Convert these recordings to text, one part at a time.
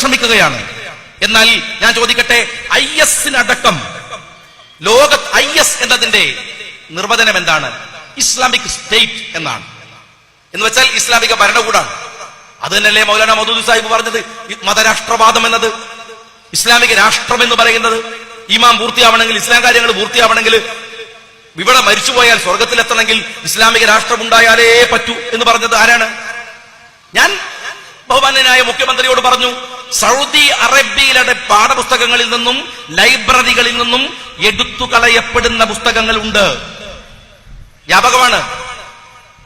ശ്രമിക്കുകയാണ്. എന്നാൽ ഞാൻ ചോദിക്കട്ടെ ഐ എസിനടക്കം ലോക ഐ എസ് എന്നതിന്റെ നിർവചനം എന്താണ്? ഇസ്ലാമിക് സ്റ്റേറ്റ് എന്നാണ്. എന്ന് വെച്ചാൽ ഇസ്ലാമിക ഭരണകൂടാണ്. അത് തന്നെയല്ലേ മൗലാന മധുദ് സാഹിബ് പറഞ്ഞത്? മതരാഷ്ട്രവാദം എന്നത് ഇസ്ലാമിക രാഷ്ട്രം എന്ന് പറയുന്നത്. ഇമാം പൂർത്തിയാവണമെങ്കിൽ ഇസ്ലാം കാര്യങ്ങൾ പൂർത്തിയാവണമെങ്കിൽ ഇവിടെ മരിച്ചുപോയാൽ സ്വർഗത്തിലെത്തണമെങ്കിൽ ഇസ്ലാമിക രാഷ്ട്രം ഉണ്ടായാലേ പറ്റൂ എന്ന് പറഞ്ഞത് ആരാണ്? ഞാൻ ബഹുമാന്യനായ മുഖ്യമന്ത്രിയോട് പറഞ്ഞു സൗദി അറേബ്യയിലെ പാഠപുസ്തകങ്ങളിൽ നിന്നും ലൈബ്രറികളിൽ നിന്നും എടുത്തു കളയപ്പെടുന്ന പുസ്തകങ്ങളുണ്ട്. വ്യാപകമാണ്.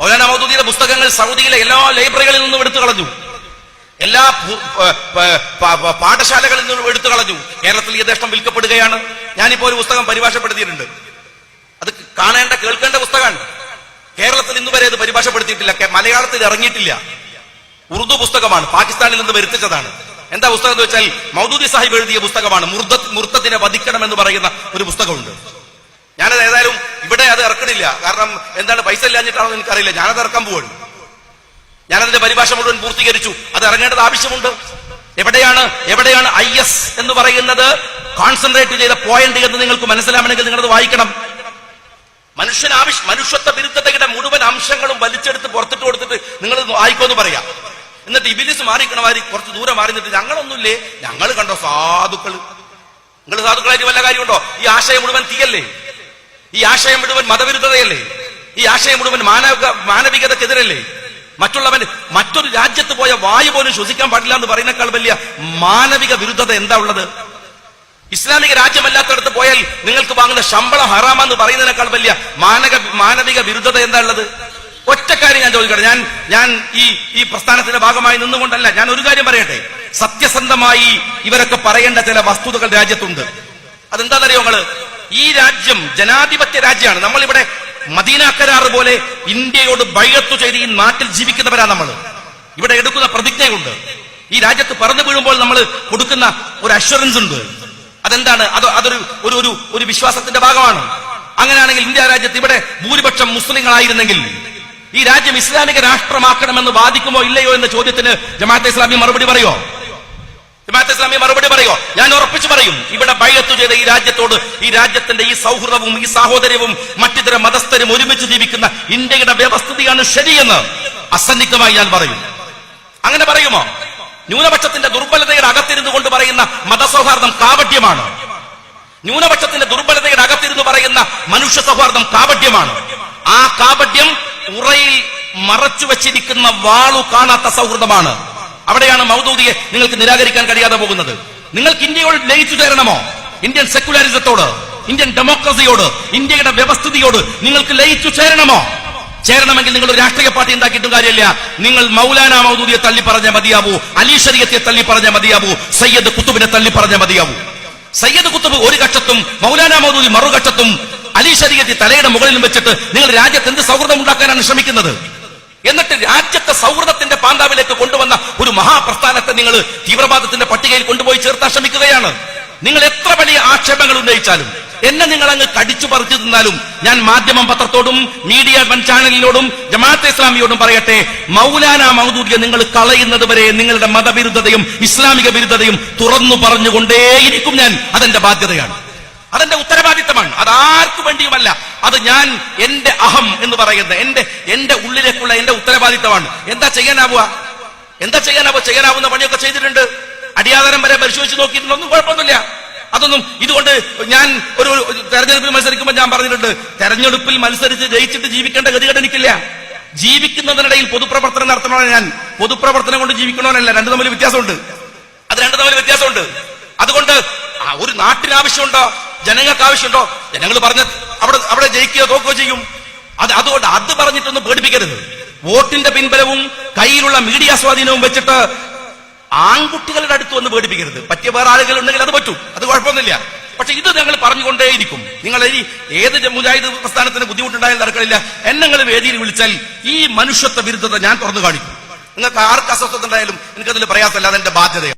മൗലാന മൗദൂദിയുടെ പുസ്തകങ്ങൾ സൗദിയിലെ എല്ലാ ലൈബ്രറികളിൽ നിന്നും എടുത്തു കളഞ്ഞു. എല്ലാ പാഠശാലകളിൽ നിന്നും എടുത്തു കളഞ്ഞു. കേരളത്തിൽ യഥേഷ്ടം വിൽക്കപ്പെടുകയാണ്. ഞാനിപ്പോ ഒരു പുസ്തകം പരിഭാഷപ്പെടുത്തിയിട്ടുണ്ട്. അത് കാണേണ്ട കേൾക്കേണ്ട പുസ്തകമാണ്. കേരളത്തിൽ ഇന്ന് വരെ അത് പരിഭാഷപ്പെടുത്തിയിട്ടില്ല. മലയാളത്തിൽ ഇറങ്ങിയിട്ടില്ല. ഉറുദു പുസ്തകമാണ്. പാകിസ്ഥാനിൽ നിന്ന് വരുത്തിച്ചതാണ്. എന്താ പുസ്തകം എന്ന് വെച്ചാൽ മൗദൂദി സാഹിബ് എഴുതിയ പുസ്തകമാണ്. മുർദ വധിക്കണം എന്ന് പറയുന്ന ഒരു പുസ്തകമുണ്ട്. ഞാനത് ഏതായാലും ഇവിടെ അത് ഇറക്കണില്ല. കാരണം എന്താണ് പൈസ ഇല്ലാഞ്ഞിട്ടാണെന്ന് എനിക്കറിയില്ല. ഞാനത് ഇറക്കാൻ പോവാണ്. ഞാനതിന്റെ പരിഭാഷ മുഴുവൻ പൂർത്തീകരിച്ചു. അത് ഇറങ്ങേണ്ടത് ആവശ്യമുണ്ട്. എവിടെയാണ് എവിടെയാണ് ഐ എസ് എന്ന് പറയുന്നത്? കോൺസെൻട്രേറ്റ് ചെയ്ത പോയിന്റ് എന്ന് നിങ്ങൾക്ക് മനസ്സിലാവണമെങ്കിൽ നിങ്ങളത് വായിക്കണം. മനുഷ്യൻ ആവശ്യ മനുഷ്യത്വ വിരുദ്ധതയുടെ മുഴുവൻ അംശങ്ങളും വലിച്ചെടുത്ത് പുറത്തിട്ട് കൊടുത്തിട്ട് നിങ്ങൾ വായിക്കോന്ന് പറയാം. എന്നിട്ട് ഇബിലിസ് മാറിക്കണമാതിരി കുറച്ച് ദൂരെ മാറി നിന്നിട്ട് ഞങ്ങളൊന്നുമില്ലേ? ഞങ്ങൾ കണ്ടോ സാധുക്കൾ നിങ്ങൾ സാധുക്കളായിട്ട് വല്ല കാര്യമുണ്ടോ? ഈ ആശയം മുഴുവൻ തീയല്ലേ? ഈ ആശയം മുഴുവൻ മതവിരുദ്ധതയല്ലേ? ഈ ആശയം മുഴുവൻ മാനവിക മാനവികതക്കെതിരല്ലേ? മറ്റുള്ളവൻ മറ്റൊരു രാജ്യത്ത് പോയ വായു പോലും ശ്വസിക്കാൻ പാടില്ല എന്ന് പറയുന്നേക്കാൾ വലിയ മാനവിക വിരുദ്ധത എന്താ ഉള്ളത്? ഇസ്ലാമിക രാജ്യമല്ലാത്തടത്ത് പോയാൽ നിങ്ങൾക്ക് വാങ്ങുന്ന ശമ്പളം ഹറാമെന്ന് പറയുന്നതിനേക്കാൾ വലിയ മാനക മാനവിക വിരുദ്ധത എന്താ ഉള്ളത്? ഒറ്റക്കാര്യം ഞാൻ ചോദിക്കട്ടെ. ഞാൻ ഞാൻ ഈ ഈ പ്രസ്ഥാനത്തിന്റെ ഭാഗമായി നിന്നുകൊണ്ടല്ല ഞാൻ ഒരു കാര്യം പറയട്ടെ. സത്യസന്ധമായി ഇവരൊക്കെ പറയേണ്ട ചില വസ്തുതകൾ രാജ്യത്തുണ്ട്. അതെന്താണെന്നറിയോ നിങ്ങൾ ഈ രാജ്യം ജനാധിപത്യ രാജ്യമാണ്. നമ്മളിവിടെ മദീന കരാർ പോലെ ഇന്ത്യയോട് ബയ്യത്തു ചെയ്ത് ഈ നാട്ടിൽ ജീവിക്കുന്നവരാ നമ്മൾ ഇവിടെ എടുക്കുന്ന പ്രതിജ്ഞയുണ്ട്. ഈ രാജ്യത്ത് പറന്നു വീഴുമ്പോൾ നമ്മൾ കൊടുക്കുന്ന ഒരു അഷ്വറൻസ് ഉണ്ട്. അതെന്താണ്? അത് അതൊരു ഒരു ഒരു ഒരു വിശ്വാസത്തിന്റെ ഭാഗമാണ്. അങ്ങനെയാണെങ്കിൽ ഇന്ത്യ രാജ്യത്ത് ഇവിടെ ഭൂരിപക്ഷം മുസ്ലിങ്ങളായിരുന്നെങ്കിൽ ഈ രാജ്യം ഇസ്ലാമിക രാഷ്ട്രമാക്കണമെന്ന് വാദിക്കുമോ ഇല്ലയോ എന്ന ചോദ്യത്തിന് ജമാഅത്തെ ഇസ്ലാമി മറുപടി പറയോ? ജമാഅത്തെ ഇസ്ലാമി മറുപടി പറയോ? ഞാൻ ഉറപ്പിച്ചു പറയും ഇവിടെ ബൈഅത്ത് ചെയ്ത ഈ രാജ്യത്തോട് ഈ രാജ്യത്തിന്റെ ഈ സൗഹൃദവും ഈ സാഹോദര്യവും മറ്റിതര മതസ്ഥരും ഒരുമിച്ച് ജീവിക്കുന്ന ഇന്ത്യയുടെ വ്യവസ്ഥിതിയാണ് ശരിയെന്ന് അസന്നിഗ്ധമായി ഞാൻ പറയും. അങ്ങനെ പറയുമോ? ന്യൂനപക്ഷത്തിന്റെ ദുർബലതയുടെ അകത്തിരുന്നു കൊണ്ട് പറയുന്ന മതസൗഹാർദ്ദം കാപട്യമാണ്. ന്യൂനപക്ഷത്തിന്റെ ദുർബലതയുടെ അകത്തിരുന്ന് പറയുന്ന മനുഷ്യ സൗഹാർദ്ദം കാപട്യമാണ്. ആ കാപട്യം ഉറയിൽ മറച്ചു വച്ചിരിക്കുന്ന വാളു കാണാത്ത സൗഹൃദമാണ്. അവിടെയാണ് മൗദൂദിയെ നിങ്ങൾക്ക് നിരാകരിക്കാൻ കഴിയാതെ പോകുന്നത്. നിങ്ങൾക്ക് ഇന്ത്യയോട് ലയിച്ചു ചേരണമോ? ഇന്ത്യൻ സെക്യുലറിസത്തോട് ഇന്ത്യൻ ഡെമോക്രസിയോട് ഇന്ത്യയുടെ വ്യവസ്ഥിതിയോട് നിങ്ങൾക്ക് ലയിച്ചു ചേരണമോ? ചേരണമെങ്കിൽ നിങ്ങൾ ഒരു രാഷ്ട്രീയ പാർട്ടി ഉണ്ടാക്കിയിട്ടും കാര്യമില്ല. നിങ്ങൾ മൗലാന മൗദൂദിയെ തള്ളി പറഞ്ഞ മതിയാവൂ. അലി ഷരീയത്തെ തള്ളി പറഞ്ഞ മതിയാവൂ. സയ്യദ് കുത്തുബിനെ തള്ളി പറഞ്ഞ മതിയാവൂ. സയ്യദ് കുത്തുബ് ഒരു കക്ഷത്തും മൗലാന മൗദൂദി മറുകക്ഷത്തും അലി ശരീരത്തി തലയുടെ മുകളിലും വെച്ചിട്ട് നിങ്ങൾ രാജ്യത്ത് എന്ത് സൗഹൃദം ഉണ്ടാക്കാനാണ് ശ്രമിക്കുന്നത്? എന്നിട്ട് രാജ്യത്തെ സൗഹൃദത്തിന്റെ പാന്താവിലേക്ക് കൊണ്ടുവന്ന ഒരു മഹാപ്രസ്ഥാനത്തെ നിങ്ങൾ തീവ്രവാദത്തിന്റെ പട്ടികയിൽ കൊണ്ടുപോയി ചേർത്താൻ ശ്രമിക്കുകയാണ്. നിങ്ങൾ എത്ര വലിയ ആക്ഷേപങ്ങൾ ഉന്നയിച്ചാലും എന്നെ നിങ്ങൾ അങ്ങ് കടിച്ചു പറിച്ചു തിന്നാലും ഞാൻ മാധ്യമം പത്രത്തോടും മീഡിയ വൺ ചാനലിനോടും ജമാഅത്തെ ഇസ്ലാമിയോടും പറയട്ടെ മൗലാന മൗദൂദിയെ നിങ്ങൾ കളയുന്നത് വരെ നിങ്ങളുടെ മതവിരുദ്ധതയും ഇസ്ലാമിക വിരുദ്ധതയും തുറന്നു പറഞ്ഞുകൊണ്ടേയിരിക്കും ഞാൻ. അതെന്റെ ബാധ്യതയാണ്. അതെന്റെ ഉത്തരവാദിത്തമാണ്. അത് ആർക്കു വേണ്ടിയുമല്ല. അത് ഞാൻ എന്റെ അഹം എന്ന് പറയുന്നത്. എന്റെ എന്റെ ഉള്ളിലേക്കുള്ള എന്റെ ഉത്തരവാദിത്തമാണ്. എന്താ ചെയ്യാനാവുക? എന്താ ചെയ്യാനാവുക? ചെയ്യാനാവുന്ന പണിയൊക്കെ ചെയ്തിട്ടുണ്ട്. അടിയാധാരം വരെ പരിശോധിച്ച് നോക്കിയിട്ടുണ്ട്. ഒന്നും കുഴപ്പമൊന്നുമില്ല. അതൊന്നും ഇതുകൊണ്ട് ഞാൻ ഒരു തെരഞ്ഞെടുപ്പിൽ മത്സരിക്കുമ്പോൾ ഞാൻ പറഞ്ഞിട്ടുണ്ട്. തെരഞ്ഞെടുപ്പിൽ മത്സരിച്ച് ജയിച്ചിട്ട് ജീവിക്കേണ്ട ഗതികേട് എനിക്കില്ല. ജീവിക്കുന്നതിനിടയിൽ പൊതുപ്രവർത്തനം നടത്തണോ ഞാൻ. പൊതുപ്രവർത്തനം കൊണ്ട് ജീവിക്കണോനല്ല രണ്ടു തമ്മിൽ വ്യത്യാസമുണ്ട്. അത് രണ്ടു തമ്മിൽ വ്യത്യാസമുണ്ട്. അതുകൊണ്ട് ഒരു നാട്ടിന് ആവശ്യമുണ്ടോ? ജനങ്ങൾക്ക് ആവശ്യമുണ്ടോ ജനങ്ങൾ പറഞ്ഞ അവിടെ അവിടെ ജയിക്കുകയോ തോക്കുകയോ ചെയ്യും. അത് അതുകൊണ്ട് അത് പറഞ്ഞിട്ടൊന്നും പേടിപ്പിക്കരുത്. വോട്ടിന്റെ പിൻബലവും കയ്യിലുള്ള മീഡിയ സ്വാധീനവും വെച്ചിട്ട് ആൺകുട്ടികളുടെ അടുത്ത് വന്ന് പേടിപ്പിക്കരുത്. പറ്റിയ വേറെ ആളുകൾ ഉണ്ടെങ്കിൽ അത് പറ്റൂ. അത് കുഴപ്പമൊന്നുമില്ല. പക്ഷെ ഇത് ഞങ്ങൾ പറഞ്ഞുകൊണ്ടേയിരിക്കും. നിങ്ങൾ ഈ ഏത് മുജാഹിദ് പ്രസ്ഥാനത്തിന് ബുദ്ധിമുട്ടുണ്ടായാലും നടക്കണില്ല എന്നെ നിങ്ങൾ വേദിയിൽ വിളിച്ചാൽ ഈ മനുഷ്യത്വ വിരുദ്ധത ഞാൻ തുറന്നു കാണിക്കും. നിങ്ങൾക്ക് ആർക്ക് അസ്വസ്ഥത ഉണ്ടായാലും എനിക്കതിൽ പ്രയാസമല്ല. അതെന്റെ ബാധ്യതയാണ്.